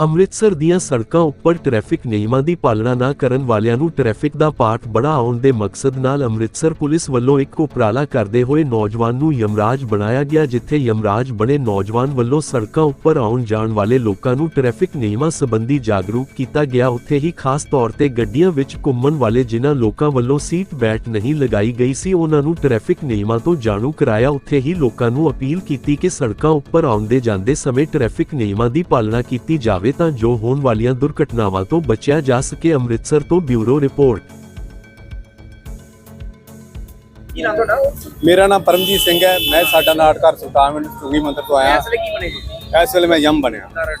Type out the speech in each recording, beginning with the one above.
ਅੰਮ੍ਰਿਤਸਰ ਦੀਆਂ ਸੜਕਾਂ ਉੱਪਰ ਟ੍ਰੈਫਿਕ ਨਿਯਮਾਂ ਦੀ ਪਾਲਣਾ ਨਾ ਕਰਨ ਵਾਲਿਆਂ ਨੂੰ ਟ੍ਰੈਫਿਕ ਦਾ ਪਾਠ ਪੜ੍ਹਾਉਣ ਦੇ ਮਕਸਦ ਨਾਲ ਅੰਮ੍ਰਿਤਸਰ ਪੁਲਿਸ ਵੱਲੋਂ ਇੱਕ ਉਪਰਾਲਾ ਕਰਦੇ ਹੋਏ ਨੌਜਵਾਨ ਨੂੰ ਯਮਰਾਜ ਬਣਾਇਆ ਗਿਆ, ਜਿੱਥੇ ਯਮਰਾਜ ਬਣੇ ਨੌਜਵਾਨ ਵੱਲੋਂ ਸੜਕਾਂ ਉੱਪਰ ਆਉਣ ਜਾਣ ਵਾਲੇ ਲੋਕਾਂ ਨੂੰ ਟ੍ਰੈਫਿਕ ਨਿਯਮਾਂ ਸੰਬੰਧੀ ਜਾਗਰੂਕ ਕੀਤਾ ਗਿਆ। ਉੱਥੇ ਹੀ ਖਾਸ ਤੌਰ ਤੇ ਗੱਡੀਆਂ ਵਿੱਚ ਘੁੰਮਣ ਵਾਲੇ ਜਿਨ੍ਹਾਂ ਲੋਕਾਂ ਵੱਲੋਂ ਸੀਟ ਬੈਲਟ ਨਹੀਂ ਲਗਾਈ ਗਈ ਸੀ, ਉਹਨਾਂ ਨੂੰ ਟ੍ਰੈਫਿਕ ਨਿਯਮਾਂ ਤੋਂ ਜਾਣੂ ਕਰਾਇਆ। ਉੱਥੇ ਹੀ ਲੋਕਾਂ ਨੂੰ ਅਪੀਲ ਕੀਤੀ ਕਿ ਸੜਕਾਂ ਉੱਪਰ ਆਉਂਦੇ ਜਾਂਦੇ ਸਮੇਂ ਟ੍ਰੈਫਿਕ ਨਿਯਮਾਂ ਦੀ ਪਾਲਣਾ ਕੀਤੀ ਜਾਵੇ। ਤਾਂ ਜੋ ਹੋਣ ਵਾਲੀਆਂ ਦੁਰਘਟਨਾਵਾਂ ਤੋਂ ਬਚਿਆ ਜਾ ਸਕੇ ਅੰਮ੍ਰਿਤਸਰ ਤੋਂ ਬਿਊਰੋ ਰਿਪੋਰਟ। ਕੀ ਨਾਮ ਤੁਹਾਡਾ? ਮੇਰਾ ਨਾਮ ਪਰਮਜੀਤ ਸਿੰਘ ਹੈ। ਮੈਂ ਸਾਡਾ ਨਾਟਕਾਰ ਸੁਲਤਾਨਵਿੰਡ ਚੁੰਗੀ ਮੰਦਰ ਤੋਂ ਆਇਆ। ਇਸ ਲਈ ਕੀ ਬਣੇ ਜੀ? ਇਸ ਵੇਲੇ ਮੈਂ ਯਮ ਬਣਿਆ। ਕਾਰਨ?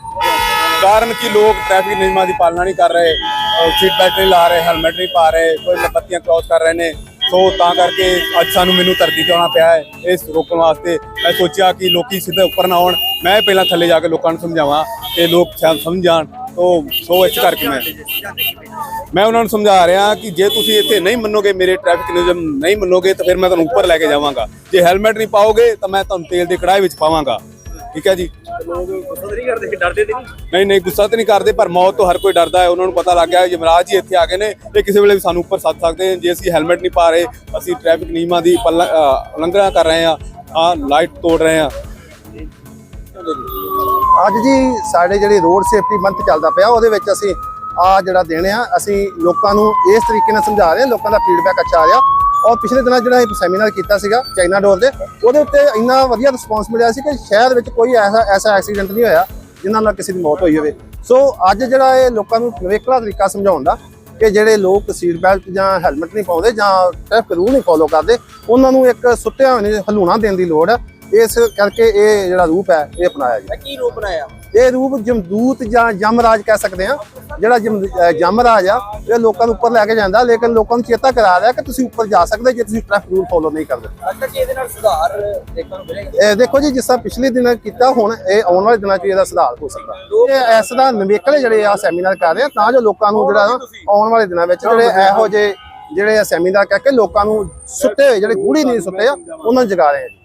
ਕਾਰਨ ਕਿ ਲੋਕ ਟ੍ਰੈਫਿਕ ਨਿਯਮਾਂ ਦੀ ਪਾਲਣਾ ਨਹੀਂ ਕਰ ਰਹੇ ਸੀਟ ਬੈਲਟ ਨਹੀਂ ਲਾ ਰਹੇ ਹੈਲਮਟ ਨਹੀਂ ਪਾ ਰਹੇ ਕੋਈ ਬੱਤੀਆਂ ਕ੍ਰਾਸ ਕਰ ਰਹੇ ਨੇ। ਸੋ ਤਾਂ ਕਰਕੇ ਅੱਜ ਸਾਨੂੰ ਮੈਨੂੰ ਧਰਤੀ ਤੇ ਆਉਣਾ ਪਿਆ ਹੈ। ਇਸ ਰੋਕਣ ਵਾਸਤੇ ਮੈਂ ਸੋਚਿਆ ਕਿ ਲੋਕੀ ਸਿੱਧੇ ਉੱਪਰ ਨਾ ਆਉਣ। ਮੈਂ ਪਹਿਲਾਂ ਥੱਲੇ ਜਾ ਕੇ ਲੋਕਾਂ ਨੂੰ ਸਮਝਾਵਾਂ। ਕਿ ਲੋਕ ਸ਼ਾਇਦ ਸਮਝ ਜਾਣ ਤੋ ਸੋ ਇਸ ਕਰਕੇ ਮੈਂ ਮੈਂ ਉਹਨਾਂ ਨੂੰ ਸਮਝਾ ਰਿਹਾ ਕਿ ਜੇ ਤੁਸੀਂ ਇੱਥੇ ਨਹੀਂ ਮੰਨੋਗੇ, ਮੇਰੇ ਟ੍ਰੈਫਿਕ ਨਿਯਮ ਨਹੀਂ ਮੰਨੋਗੇ, ਤਾਂ ਫਿਰ ਮੈਂ ਤੁਹਾਨੂੰ ਉੱਪਰ ਲੈ ਕੇ ਜਾਵਾਂਗਾ। ਜੇ ਹੈਲਮਟ ਨਹੀਂ ਪਾਓਗੇ, ਤਾਂ ਮੈਂ ਤੁਹਾਨੂੰ ਤੇਲ ਦੀ ਕੜਾਹੀ ਵਿੱਚ ਪਾਵਾਂਗਾ। ਠੀਕ ਹੈ ਜੀ? ਲੋਕ ਗੁੱਸਾ ਤਾਂ ਨਹੀਂ ਕਰਦੇ ਡਰਦੇ ਨਹੀਂ ਨਹੀਂ ਨਹੀਂ ਗੁੱਸਾ ਤੇ ਨਹੀਂ ਕਰਦੇ, ਪਰ ਮੌਤ ਤੋਂ ਹਰ ਕੋਈ ਡਰਦਾ ਹੈ। ਉਹਨਾਂ ਨੂੰ ਪਤਾ ਲੱਗ ਗਿਆ, ਯਮਰਾਜ ਜੀ ਇੱਥੇ ਆ ਗਏ ਨੇ। ਇਹ ਕਿਸੇ ਵੇਲੇ ਵੀ ਸਾਨੂੰ ਉੱਪਰ ਸੱਦ ਸਕਦੇ ਨੇ। ਜੇ ਅਸੀਂ ਹੈਲਮਟ ਨਹੀਂ ਪਾ ਰਹੇ, ਅਸੀਂ ਟ੍ਰੈਫਿਕ ਨਿਯਮਾਂ ਦੀ ਪਲ- ਉਲੰਘਣਾ ਕਰ ਰਹੇ ਹਾਂ ਆ ਲਾਈਟ ਤੋੜ ਰਹੇ ਹਾਂ। ਅੱਜ ਜੀ ਸਾਡੇ ਜਿਹੜੇ ਰੋਡ ਸੇਫਟੀ ਮੰਥ ਚੱਲਦਾ ਪਿਆ, ਉਹਦੇ ਵਿੱਚ ਅਸੀਂ ਆ ਜਿਹੜਾ ਦੇਣ ਆ, ਅਸੀਂ ਲੋਕਾਂ ਨੂੰ ਇਸ ਤਰੀਕੇ ਨਾਲ ਸਮਝਾ ਰਹੇ ਹਾਂ, ਲੋਕਾਂ ਦਾ ਫੀਡਬੈਕ ਅੱਛਾ ਆ ਰਿਹਾ। ਔਰ ਪਿਛਲੇ ਦਿਨਾਂ ਜਿਹੜਾ ਇਹ ਸੈਮੀਨਾਰ ਕੀਤਾ ਸੀਗਾ, ਚਾਈਨਾ ਡੋਰ ਦੇ ਉਹਦੇ ਉੱਤੇ ਇੰਨਾ ਵਧੀਆ ਰਿਸਪੌਂਸ ਮਿਲਿਆ ਸੀ ਕਿ ਸ਼ਹਿਰ ਵਿੱਚ ਕੋਈ ਐਸਾ ਐਸਾ ਐਕਸੀਡੈਂਟ ਨਹੀਂ ਹੋਇਆ, ਜਿਨ੍ਹਾਂ ਨਾਲ ਕਿਸੇ ਦੀ ਮੌਤ ਹੋਈ ਹੋਵੇ। ਸੋ ਅੱਜ ਜਿਹੜਾ ਇਹ ਲੋਕਾਂ ਨੂੰ ਨਵੇਕਲਾ ਤਰੀਕਾ ਸਮਝਾਉਣ ਦਾ, ਕਿ ਜਿਹੜੇ ਲੋਕ ਸੀਟ ਬੈਲਟ ਜਾਂ ਹੈਲਮਟ ਨਹੀਂ ਪਾਉਂਦੇ ਜਾਂ ਟ੍ਰੈਫਿਕ ਰੂਲ ਨਹੀਂ ਫੋਲੋ ਕਰਦੇ, ਉਹਨਾਂ ਨੂੰ ਇੱਕ ਸੁੱਤਿਆ ਹੋਏ ਹਲੂਣਾ ਦੇਣ ਦੀ ਲੋੜ ਹੈ ਇਸ ਕਰਕੇ ਇਹ ਜਿਹੜਾ ਰੂਪ ਹੈ ਇਹ ਅਪਣਾਇਆ ਜੀ ਕੀ ਰੂਪ ਬਣਾਇਆ? ਇਹ ਰੂਪ ਜਮਦੂਤ ਜਾਂ ਯਮਰਾਜ ਕਹਿ ਸਕਦੇ ਆ ਜਿਹੜਾ ਜਮ- ਅਹ ਯਮਰਾਜ ਆ ਇਹ ਲੋਕਾਂ ਨੂੰ ਉੱਪਰ ਲੈ ਕੇ ਜਾਂਦਾ ਲੇਕਿਨ ਲੋਕਾਂ ਨੂੰ ਚੇਤਾ ਕਰਾ ਰਿਹਾ ਕਿ ਤੁਸੀਂ ਉੱਪਰ ਜਾ ਸਕਦੇ ਜੇ ਤੁਸੀਂ ਟ੍ਰੈਫਿਕ ਰੂਲ ਫੋਲੋ ਨਹੀਂ ਕਰਦੇ। ਅੱਛਾ ਕਿ ਇਹਦੇ ਨਾਲ ਸੁਧਾਰ ਦੇਖਣ ਨੂੰ ਮਿਲੇਗਾ? ਇਹ ਦੇਖੋ ਜੀ ਜਿਸ ਤਰ੍ਹਾਂ ਪਿਛਲੇ ਦਿਨਾਂ ਕੀਤਾ ਹੁਣ ਇਹ ਆਉਣ ਵਾਲੇ ਦਿਨਾਂ 'ਚ ਇਹਦਾ ਸੁਧਾਰ ਹੋ ਸਕਦਾ। ਇਹ ਇਸ ਦਾ ਨਵੇਕਲੇ ਜਿਹੜੇ ਆ ਸੈਮੀਨਾਰ ਕਰ ਰਹੇ ਆ ਤਾਂ ਜੋ ਲੋਕਾਂ ਨੂੰ ਜਿਹੜਾ ਆਉਣ ਵਾਲੇ ਦਿਨਾਂ ਵਿੱਚ ਜਿਹੜੇ ਇਹੋ ਜਿਹੇ ਜਿਹੜੇ ਸੈਮੀਨਾਰ ਕਰਕੇ ਲੋਕਾਂ ਨੂੰ ਸੁੱਤੇ ਹੋਏ ਜਿਹੜੇ ਗੂੜੀ ਨਹੀਂ ਸੁੱਤੇ ਆ ਉਹਨਾਂ ਨੂੰ ਜਗਾ ਰਹੇ ਆ